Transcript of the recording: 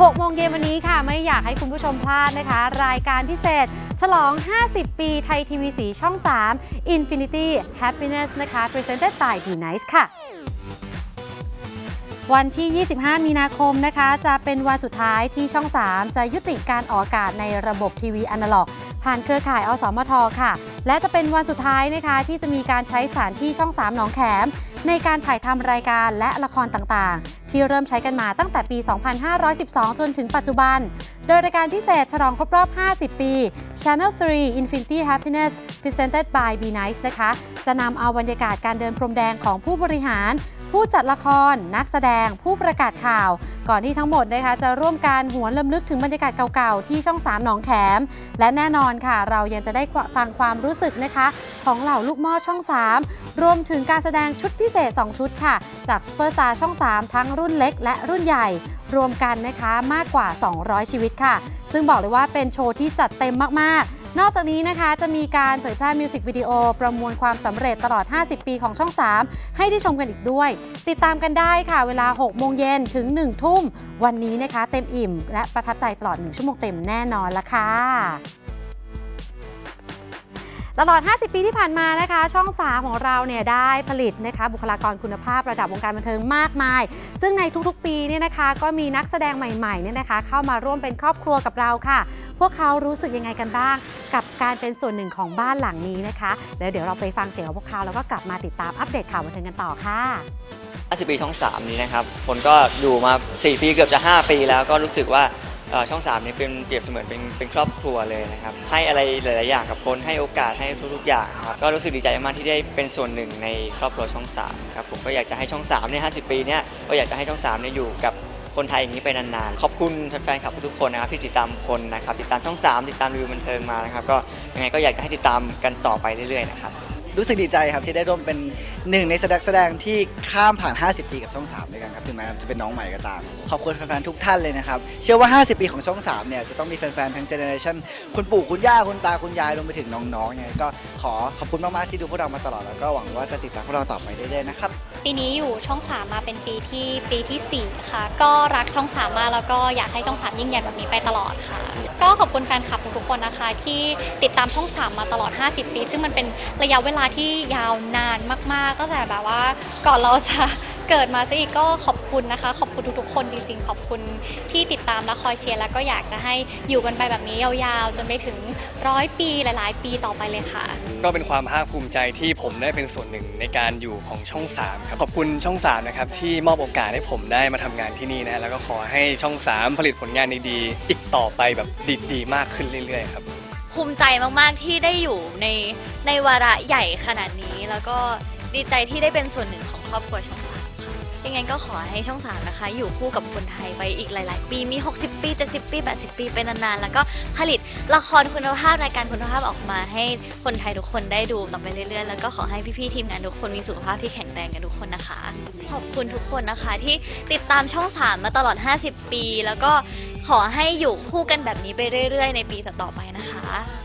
6 โมงเย็นวันนี้ค่ะ ไม่อยากให้คุณผู้ชมพลาดนะคะ รายการพิเศษ ฉลอง 50 ปีไทยทีวีสีช่อง 3 Infinity Happiness นะคะ Presented by d n i c e ค่ะวันที่ 25 มีนาคมนะคะ จะเป็นวันสุดท้ายที่ช่อง 3 จะยุติการออกอากาศในระบบทีวีอนาล็อก ผ่านเครือข่ายอสมทค่ะ และจะเป็นวันสุดท้ายนะคะ ที่จะมีการใช้สถานที่ช่อง 3 หนองแขม ในการถ่ายทำรายการและละครต่างๆ ที่เริ่มใช้กันมาตั้งแต่ปี 2512 จนถึงปัจจุบัน โดยรายการพิเศษฉลองครบรอบ 50 ปี Channel 3 Infinity Happiness Presented by Be Nice นะคะ จะนำเอาบรรยากาศการเดินพรมแดงของผู้บริหาร ผู้จัดละคร นักแสดงผู้ประกาศข่าว ก่อนที่ทั้งหมดนะคะจะร่วมการหวนลำลึกถึงบรรยากาศเก่าๆ ที่ช่อง 3 หนองแขม และแน่นอนค่ะ เรายังจะได้ฟังความรู้สึกนะคะ ของเหล่าลูกหม้อช่อง 3 รวมถึงการแสดงชุดพิเศษ 2 ชุดค่ะ จากซูเปอร์ซาร์ช่อง 3 ทั้งรุ่นเล็กและรุ่นใหญ่รวมกันนะคะมากกว่า 200 ชีวิตค่ะ ซึ่งบอกเลยว่าเป็นโชว์ที่จัดเต็มมากๆ นอกจากนี้นะคะจะมีการเผยแพร่มิวสิกวิดีโอประมวลความสำเร็จตลอด 50 ปีของช่อง 3 ให้ได้ชมกันอีกด้วย ติดตามกันได้ค่ะเวลา 6 โมงเย็นถึง 1 ทุ่ม วันนี้นะคะเต็มอิ่ม และประทับใจตลอด 1 ชั่วโมงเต็มแน่นอนละค่ะ ตลอด 50 ปีที่ผ่านมานะคะ ช่อง 3 ของเราเนี่ยได้ผลิตนะคะบุคลากรคุณภาพระดับวงการบันเทิงมากมาย ซึ่งในทุกๆ ปีเนี่ยนะคะก็มีนักแสดงใหม่ๆเนี่ยนะคะ เข้ามาร่วมเป็นครอบครัวกับเราค่ะ พวกเขารู้สึกยังไงกันบ้าง กับการเป็นส่วนหนึ่งของบ้านหลังนี้นะคะ แล้วเดี๋ยวเราไปฟังเสียงของพวกเขาแล้วก็กลับมาติดตามอัปเดตข่าวบันเทิงกันต่อค่ะ50ปีช่อง 3 นี้นะครับ คนก็ดูมา 4 ปีเกือบจะ 5 ปีแล้วก็รู้สึกว่า ช่อง3นี้เป็นเปรียบเสมือนเป็นเป็นครอบครัวเลยนะครับ ให้อะไรหลาย ๆ อย่างกับคนให้โอกาสให้ทุก ๆ อย่างครับก็รู้สึกดีใจมากที่ได้เป็นส่วนหนึ่งในครอบครัวช่อง3ครับผมก็อยากจะให้ช่อง3เนี่ย50ปีเนี่ยก็อยากจะให้ช่อง3เนี่ยอยู่กับคนไทยอย่างนี้ไปนานๆ ขอบคุณแฟนๆคลับทุกๆคนนะครับที่ติดตามคนนะครับติดตามช่อง 3 ติดตามรีวิวบันเทิงมานะครับก็ยังไงก็อยากจะให้ติดตามกันต่อไปเรื่อยๆนะครับ รู้สึกดีใจครับที่ได้ร่วมเป็นหนึ่งในแสดงแสดงที่ข้ามผ่าน 50 ปีกับช่อง 3 ด้วยกันครับถึงแม้จะเป็นน้องใหม่ก็ตาม ขอบคุณแฟนๆทุกท่านเลยนะครับ เชื่อว่า 50 ปีของช่อง 3 เนี่ยจะต้องมีแฟนๆทั้งเจเนอเรชันคุณปู่คุณย่าคุณตาคุณยายรวมไปถึงน้องๆเนี่ยก็ขอขอบคุณมากๆที่ดูพวกเรามาตลอดแล้วก็หวังว่าจะติดตามพวกเราต่อไปเรื่อยๆนะครับปีนี้อยู่ช่อง 3 มาเป็นปีที่ปีทีสี่4 ค่ะ ก็รักช่อง 3 มากแล้วก็อยากให้ช่อง 3 ยิ่งใหญ่แบบนี้ไปตลอดค่ะ ก็ขอบคุณแฟนคลับ ทุกคนนะคะที่ติดตามช่อง3มาตลอด 50 ปี ซึ่งมันเป็นระยะเวลาที่ยาวนานมากๆตั้งแต่แบบว่าก่อนเราจะ เกิดมาซะอีกก็ขอบคุณนะคะ ขอบคุณทุกๆ คนจริงๆ ขอบคุณที่ติดตามและคอยเชียร์แล้วก็อยากจะให้อยู่กันไปแบบนี้ยาวๆ จนไปถึงร้อยปีหลายๆ ปีต่อไปเลยค่ะ ก็เป็นความภาคภูมิใจที่ผมได้เป็นส่วนหนึ่งในการอยู่ของช่อง3ครับขอบคุณช่อง3นะครับที่มอบโอกาสให้ผมได้มาทำงานที่นี่นะแล้วก็ขอให้ช่อง 3 ผลิตผลงานดีๆอีกต่อไปแบบดีๆมากขึ้นเรื่อยๆ ครับภูมิใจมากๆที่ได้อยู่ในในวาระใหญ่ขนาดนี้ แล้วก็ดีใจที่ได้เป็นส่วนหนึ่งของครอบครัวช่องสามค่ะ ยังไงก็ขอให้ช่องสามนะคะ อยู่คู่กับคนไทยไปอีกหลาย ๆ ปีมี 60 ปี 70 ปี 80 ปีเป็นนาน ๆ แล้วก็ผลิตละครคุณภาพรายการคุณภาพออกมาให้คนไทยทุกคนได้ดูต่อไปเรื่อย ๆ แล้วก็ขอให้พี่ ๆ ทีมงานทุกคนมีสุขภาพที่แข็งแรงกันทุกคนนะคะ ขอบคุณทุกคนนะคะที่ติดตามช่อง3มาตลอด 50 ปี แล้วก็ขอให้อยู่คู่กันแบบนี้ไปเรื่อย ๆ ในปีต่อๆไปนะคะ